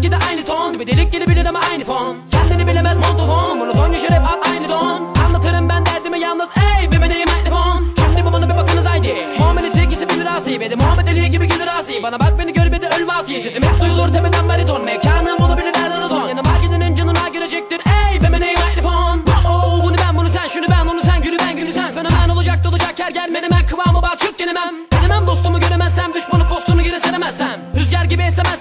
belki de aynı ton Bir delik gibi bilir ama aynı fon. Kendini bilemez montofon Monoton yaşar hep al aynı don. Anlatırım ben derdimi yalnız ey bir meneyim mikrofon Şimdi bu bana bir bakınız haydi. Muamele çekisi bilir asi Ve de Muhammed Ali gibi gelir asi Bana bak beni gör bir de ölme asi Sesim hep duyulur tepeden bariton. Mekanım olabilir nereden o ton Yanıma gidenin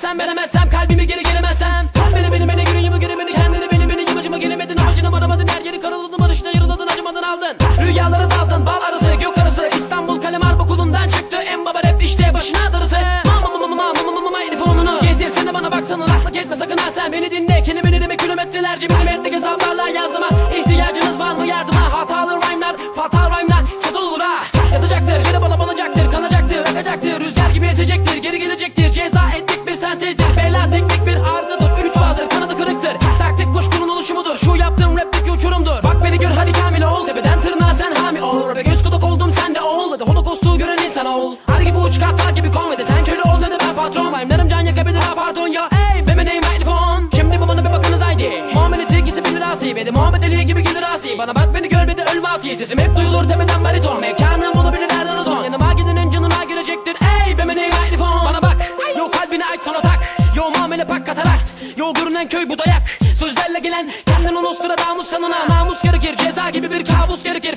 gibi esemezsem veremezsem kalbimi geri gelemezsem. Sen beni beni gibi göre beni kendini beni beni yamacıma gelemedin amacına varamadın. Her yeri karaladın barışta yarıladın acımadın aldın. Rüyalara daldın bal arası gök arası. İstanbul kalem harp okulundan çıktı. En baba rap işte başına darısı. Mama mama mama mama mama mama telefonunu Getirsene bana baksana lakla etme sakın ha sen. Beni dinle Kelimeni deme kilometrelerce milimetrik hesaplarla yazma İhtiyacınız var mı yardıma? Hatalı rhyme'lar fatal rhyme'lar. Olur ha. Yatacaktır yine bana banacaktır kanacaktır akacaktır. Rüzgar gibi esecektir gibi uç kartlar gibi konvede Sen köle ol dedi ben patron Rhyme'larım can yakabilir ha pardon ya. Ey be name mikrofon Şimdi bu bana bir bakınız haydi. Muamele tilkisi bilir asi de Muhammed Ali gibi gelir asi Bana bak beni gör bir de ölme asi Sesim hep duyulur tepeden bariton. Mekanım olabilir nereden o ton Yanıma gidenin canına girecektir. Ey be name mikrofon Bana bak Yo kalbini aç sonra tak Yo muamele pak katarakt Yo görünen köy bu dayak. Sözlerle gelen kendin o Nostradamus sanına Namus gerekir ceza gibi bir kabus gerekir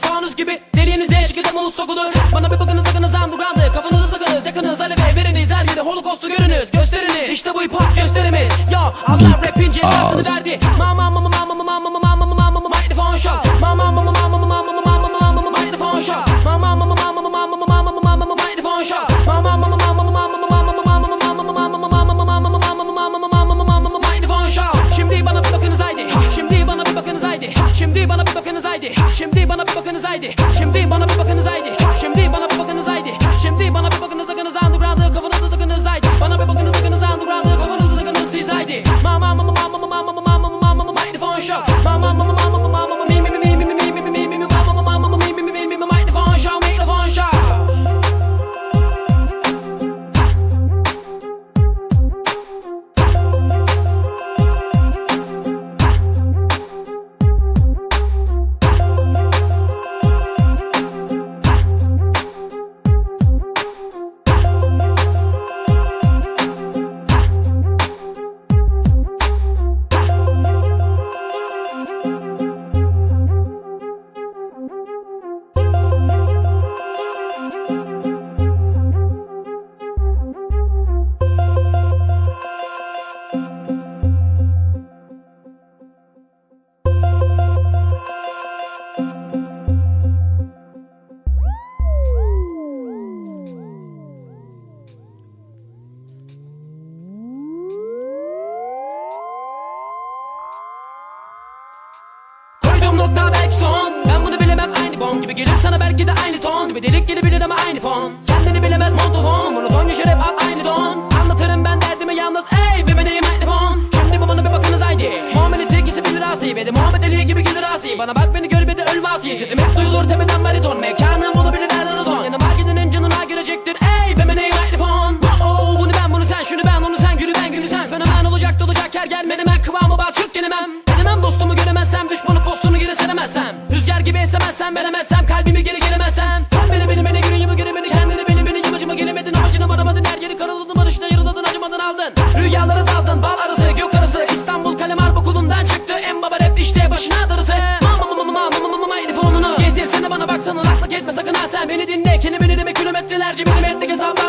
Allah rapin cezasını verdi Mama mama mama mama mama mama mama mama mikrofon show Mama mama mama mama mama mama mama mama mikrofon show Mama mama mama mama mama mama mama mama mikrofon show Mama mama mama mama mama mama mama mama mama mama mikrofon show Şimdi bana bir bakınız haydi Şimdi bana bir bakınız haydi Şimdi bana bir bakınız haydi Şimdi bana bir bakınız haydi Şimdi shot. Gibi gelir sana belki de aynı ton. Gibi delik gelebilir ama aynı fon. Kendini bilemez montofon Monoton yaşar hep aynı don. Anlatırım ben derdimi yalnız ey bir meneyim mikrofon Şimdi bu bana bir bakınız haydi. Muamele tilkisi bilir asi Ve de Muhammed Ali gibi gelir asi Bana bak beni gör bir de ölme asi Sesim hep duyulur tepeden gibi esemezsem veremezsem kalbimi geri gelemezsem. Sen beni beni beni gibi göre beni kendini beni beni yamacıma gelemedin. Amacına varamadın her yeri karaladın barışta yarıladın acımadın aldın. Rüyalara daldın bal arası gök arası. İstanbul kalem harp okulundan çıktı en baba rap işte başına darısı. Mama mama mama mama mama mama telefonunu Getirsene bana baksana lakla etme sakın ha sen. Beni dinle Kelimeni deme kilometrelerce milimetrik hesaplarla yazma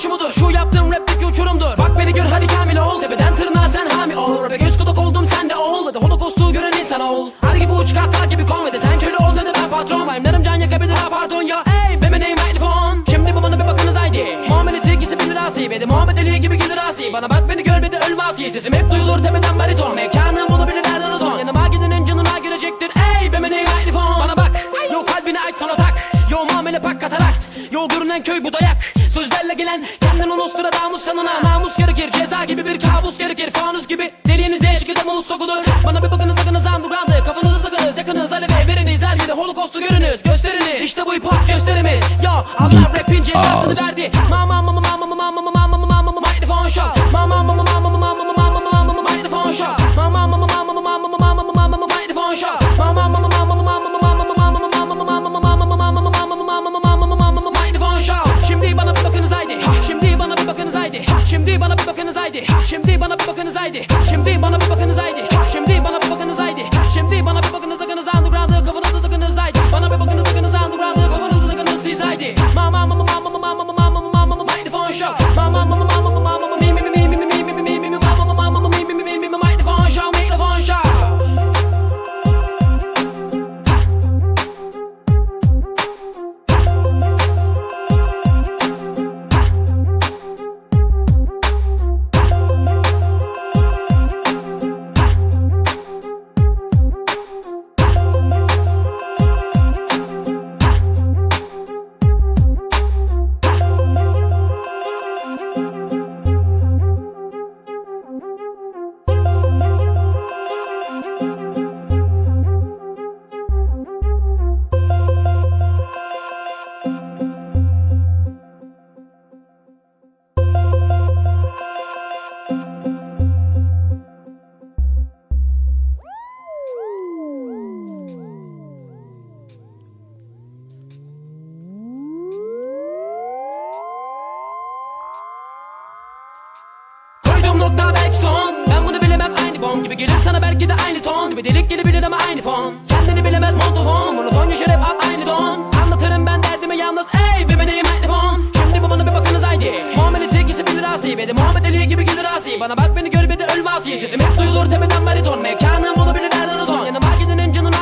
kuşkunun oluşumudur Şu yaptığım rapteki uçurumdur. Bak beni gör hadi kamil ol. Tepeden tırnağa sen hami ol. Ve göz kulak oldum sen de ol. Hadi holokostu gören insan ol. Hadi gibi uç kartlar gibi konvede Sen köle ol dedi ben patron Rhyme'larım can yakabilir ha pardon ya. Ey be name mikrofon Şimdi bu bana bir bakınız haydi. Muamele tilkisi bilir asi Ve de Muhammed Ali gibi gelir asi Bana bak beni gör bir de ölme asi Sesim hep duyulur tepeden bariton. Mekanım olabilir nereden ton Yanıma gidenin canına girecektir. Ey be name mikrofon Bana bak. Yo kalbini aç sonra tak Yo muamele pak katarakt Yo görünen köy bu dayak Sözlerle gelen kendin o Nostradamus sanına Namus gerekir ceza gibi bir kabus gerekir. Fanus gibi deliğinize eşlik muz sokulur. Bana bir bakınız sakınız underground'ı. Kafanızı takınız yakınız. Alev veriniz Her yerde holokostu görünüz. Gösteriniz. İşte bu hip hop gösterimiz. Yo Allah rapin cezasını verdi. Mama mama mama mama mama Şimdi bana bir bakınız haydi. Şimdi bana bir bakınız haydi Nokta belki son. Ben bunu bilemem aynı bom gibi gelir sana. Belki de aynı ton Bir delik gelebilir ama aynı fon. Kendini bilemez montofon Monoton yaşar hep aynı don. Anlatırım ben derdimi yalnız ey bir benim mikrofon Şimdi bu bana bir bakınız haydi. Muamele çekisi bilir asi Ve de Muhammed Ali gibi gelir asi. Bana bak beni gör bir de Sesim hep duyulur tepeden bariton. Olabilir